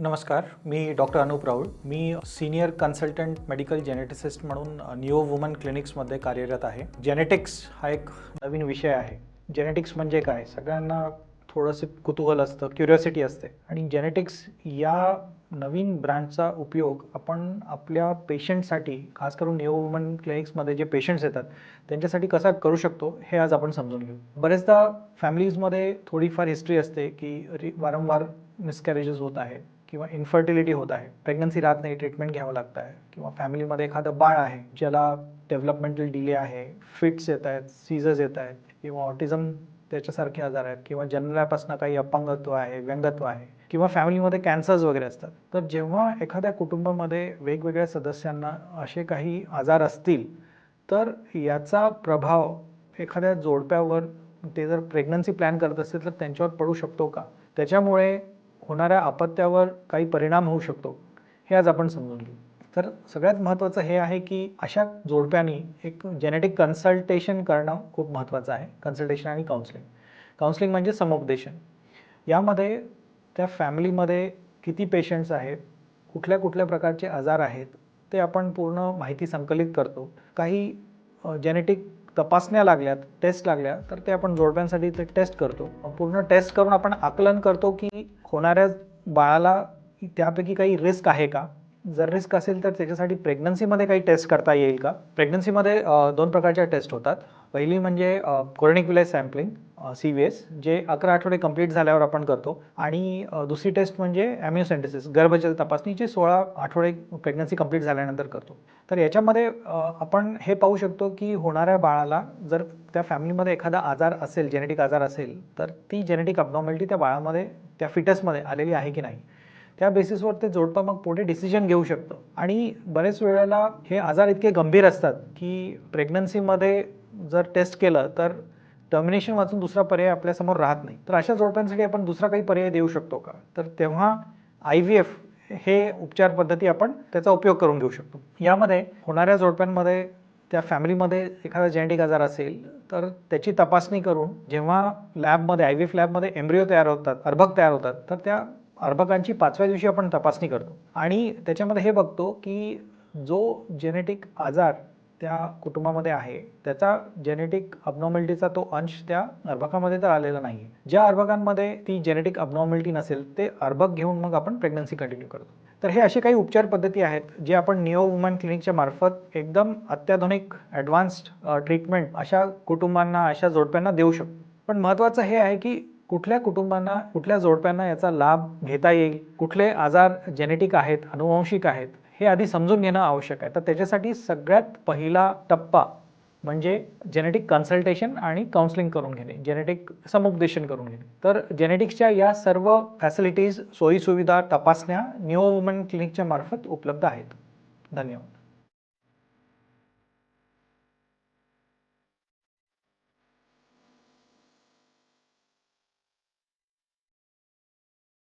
नमस्कार मी डॉक्टर अनुप राऊळ. मी सिनियर कन्सल्टंट मेडिकल जेनेटिसिस्ट म्हणून न्यू वुमन क्लिनिक्समध्ये कार्यरत आहे. जेनेटिक्स हा एक नवीन विषय आहे. जेनेटिक्स म्हणजे काय? सगळ्यांना थोडंसं कुतूहल असतं क्युरिओसिटी असते. आणि जेनेटिक्स या नवीन ब्रँडचा उपयोग आपण आपल्या पेशंटसाठी खास करून न्यू वुमन क्लिनिक्समध्ये जे पेशंट्स येतात त्यांच्यासाठी कसा करू शकतो हे आज आपण समजून घेऊ. बरेचदा फॅमिलीजमध्ये थोडीफार हिस्ट्री असते की रि- वारंवार मिसकॅरेजेस होत आहे किंवा इन्फर्टिलिटी होत आहे. प्रेग्नन्सी राहत नाही ट्रीटमेंट घ्यावं लागतं आहे. किंवा फॅमिलीमध्ये एखादं बाळ आहे ज्याला डेव्हलपमेंटल डिले आहे फिट्स येत आहेत सीझर्स येत आहेत किंवा ऑटिझम त्याच्यासारखे आजार आहेत किंवा जन्मल्यापासून काही अपंगत्व आहे व्यंगत्व आहे किंवा फॅमिलीमध्ये कॅन्सर्स वगैरे असतात. तर जेव्हा एखाद्या कुटुंबामध्ये वेगवेगळ्या सदस्यांना असे काही आजार असतील तर याचा प्रभाव एखाद्या जोडप्यावर ते जर प्रेग्नन्सी प्लॅन करत असतील तर त्यांच्यावर पडू शकतो का? त्याच्यामुळे होणाऱ्या अपत्यावर काही परिणाम होऊ शकतो हे आज आपण समजून घेऊ. तर सगळ्यात महत्त्वाचं हे आहे की अशा जोडप्यांनी एक जेनेटिक कन्सल्टेशन करणं खूप महत्त्वाचं आहे कन्सल्टेशन आणि काउन्सिलिंग काउन्सिलिंग म्हणजे समुपदेशन. यामध्ये त्या फॅमिलीमध्ये किती पेशंट्स आहेत कुठल्या कुठल्या प्रकारचे आजार आहेत ते आपण पूर्ण माहिती संकलित करतो. काही जेनेटिक तपासण्या लागल्यात टेस्ट लागल्या तर ते आपण जोडप्यांसाठी ते टेस्ट करतो. पूर्ण टेस्ट करून आपण आकलन करतो की होणाऱ्या बाळाला त्यापैकी काही रिस्क आहे का? जर रिस्क असेल तर त्याच्यासाठी प्रेग्नन्सीमध्ये काही टेस्ट करता येईल का? प्रेग्नन्सीमध्ये दोन प्रकारच्या टेस्ट होतात. पहिली म्हणजे chorionic villus sampling C V S जे अकरा आठवडे कंप्लीट झाल्यावर आपण करतो. आणि दुसरी टेस्ट म्हणजे ॲम्युसेंटेसिस गर्भजल तपासणी जे सोळा आठवडे प्रेग्नन्सी कंप्लीट झाल्यानंतर करतो. तर याच्यामध्ये आपण हे पाहू शकतो की होणाऱ्या बाळाला जर त्या फॅमिलीमध्ये एखादा आजार असेल जेनेटिक आजार असेल तर ती जेनेटिक अबनॉर्मॅलिटी त्या बाळामध्ये त्या फिटसमध्ये आलेली आहे की नाही? त्या बेसिसवर ते जोडपं मग पुढे डिसिजन घेऊ शकतं. आणि बरेच वेळेला हे आजार इतके गंभीर असतात की प्रेग्नन्सीमध्ये जर टेस्ट केलं तर टर्मिनेशन वाचून दुसरा पर्याय आपल्यासमोर राहत नाही. तर अशा जोडप्यांसाठी आपण दुसरा काही पर्याय देऊ शकतो का? तर तेव्हा आय व्ही एफ हे उपचार पद्धती आपण त्याचा उपयोग करून घेऊ शकतो. यामध्ये होणाऱ्या जोडप्यांमध्ये त्या फॅमिलीमध्ये एखादा जेनेटिक आजार असेल तर त्याची तपासणी करून जेव्हा लॅबमध्ये आय व्ही एफ लॅबमध्ये एम्ब्रिओ तयार होतात अर्भक तयार होतात तर त्या अर्भकांची पाचव्या दिवशी आपण तपासणी करतो. आणि त्याच्यामध्ये हे बघतो की जो जेनेटिक आजार त्या कुटुंबामध्ये आहे त्याचा जेनेटिक अबनॉर्मॅलिटीचा तो अंश त्या अर्भकामध्ये तर आलेला नाही ज्या अर्भकांमध्ये ती जेनेटिक अबनॉर्मॅलिटी नसेल ते अर्भक घेऊन मग आपण प्रेग्नन्सी कंटिन्यू करतो. तर हे असे काही उपचार पद्धती आहेत जे आपण निओ वुमन क्लिनिकच्या मार्फत एकदम अत्याधुनिक ॲडव्हान्स्ड ट्रीटमेंट अशा कुटुंबांना अशा जोडप्यांना देऊ शकतो. पण महत्त्वाचं हे आहे की कुठल्या कुटुंबांना कुठल्या जोडप्यांना याचा लाभ घेता येईल? कुठले आजार जेनेटिक आहेत अनुवंशिक आहेत? हे आधी समजून घेणं आवश्यक आहे. तर त्याच्यासाठी सगळ्यात पहिला टप्पा म्हणजे जेनेटिक कन्सल्टेशन आणि काउन्सिलिंग करून घेणे. जेनेटिक समुपदेशन करून घेणे. तर जेनेटिक्सच्या या सर्व फॅसिलिटीज सोयीसुविधा तपासण्या न्यू वुमन क्लिनिकच्या मार्फत उपलब्ध आहेत. धन्यवाद.